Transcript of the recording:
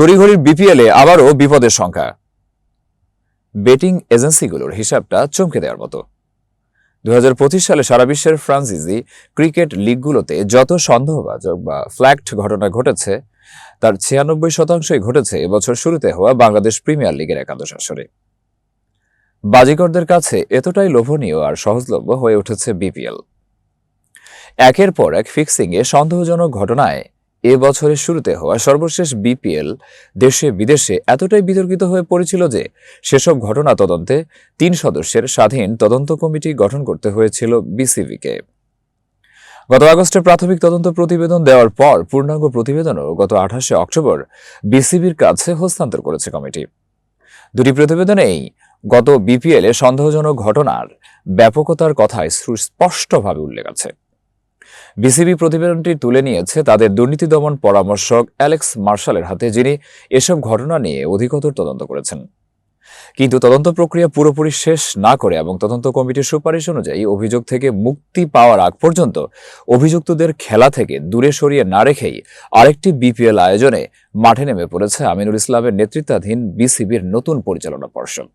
তড়িঘড়ির বিপিএলে আবারও বিপদের সংখ্যা। বেটিং এজেন্সিগুলোর হিসাবটা চমকে দেওয়ার মতো। দু সালে সারা বিশ্বের ফ্রান্সিজি ক্রিকেট লিগগুলোতে যত সন্দেহবাচক বা ফ্ল্যাক্ট ঘটনা ঘটেছে, তার ছিয়ানব্বই শতাংশই ঘটেছে এবছর শুরুতে হওয়া বাংলাদেশ প্রিমিয়ার লিগের একাদশ আসরে। বাজিকরদের কাছে এতটাই লোভনীয় আর সহজলভ্য হয়ে উঠেছে বিপিএল। একের পর এক ফিক্সিংয়ে সন্দেহজনক ঘটনায় এ বছরের শুরুতে হওয়া সর্বশেষ বিপিএল দেশে বিদেশে এতটাই বিতর্কিত হয়ে পড়েছিল যে সেসব ঘটনা তদন্তে তিন সদস্যের স্বাধীন তদন্ত কমিটি গঠন করতে হয়েছিল বিসিবিকে। গত আগস্টে প্রাথমিক তদন্ত প্রতিবেদন দেওয়ার পর পূর্ণাঙ্গ প্রতিবেদনও গত আঠাশে অক্টোবর বিসিবির কাছে হস্তান্তর করেছে কমিটি। দুটি প্রতিবেদনেই গত বিপিএল সন্দেহজনক ঘটনার ব্যাপকতার কথায় সুস্পষ্টভাবে উল্লেখ আছে। বিসিবি প্রতিবেদনটি তুলে নিয়েছে তাদের দুর্নীতি দমন পরামর্শক অ্যালেক্স মার্শালের হাতে, যিনি এসব ঘটনা নিয়ে অধিকতর তদন্ত করেছেন। কিন্তু তদন্ত প্রক্রিয়া পুরোপুরি শেষ না করে এবং তদন্ত কমিটির সুপারিশ অনুযায়ী অভিযোগ থেকে মুক্তি পাওয়ার আগ পর্যন্ত অভিযুক্তদের খেলা থেকে দূরে সরিয়ে না রেখেই আরেকটি বিপিএল আয়োজনে মাঠে নেমে পড়েছে আমিনুল ইসলামের নেতৃত্বাধীন বিসিবির নতুন পরিচালনা পর্ষদ।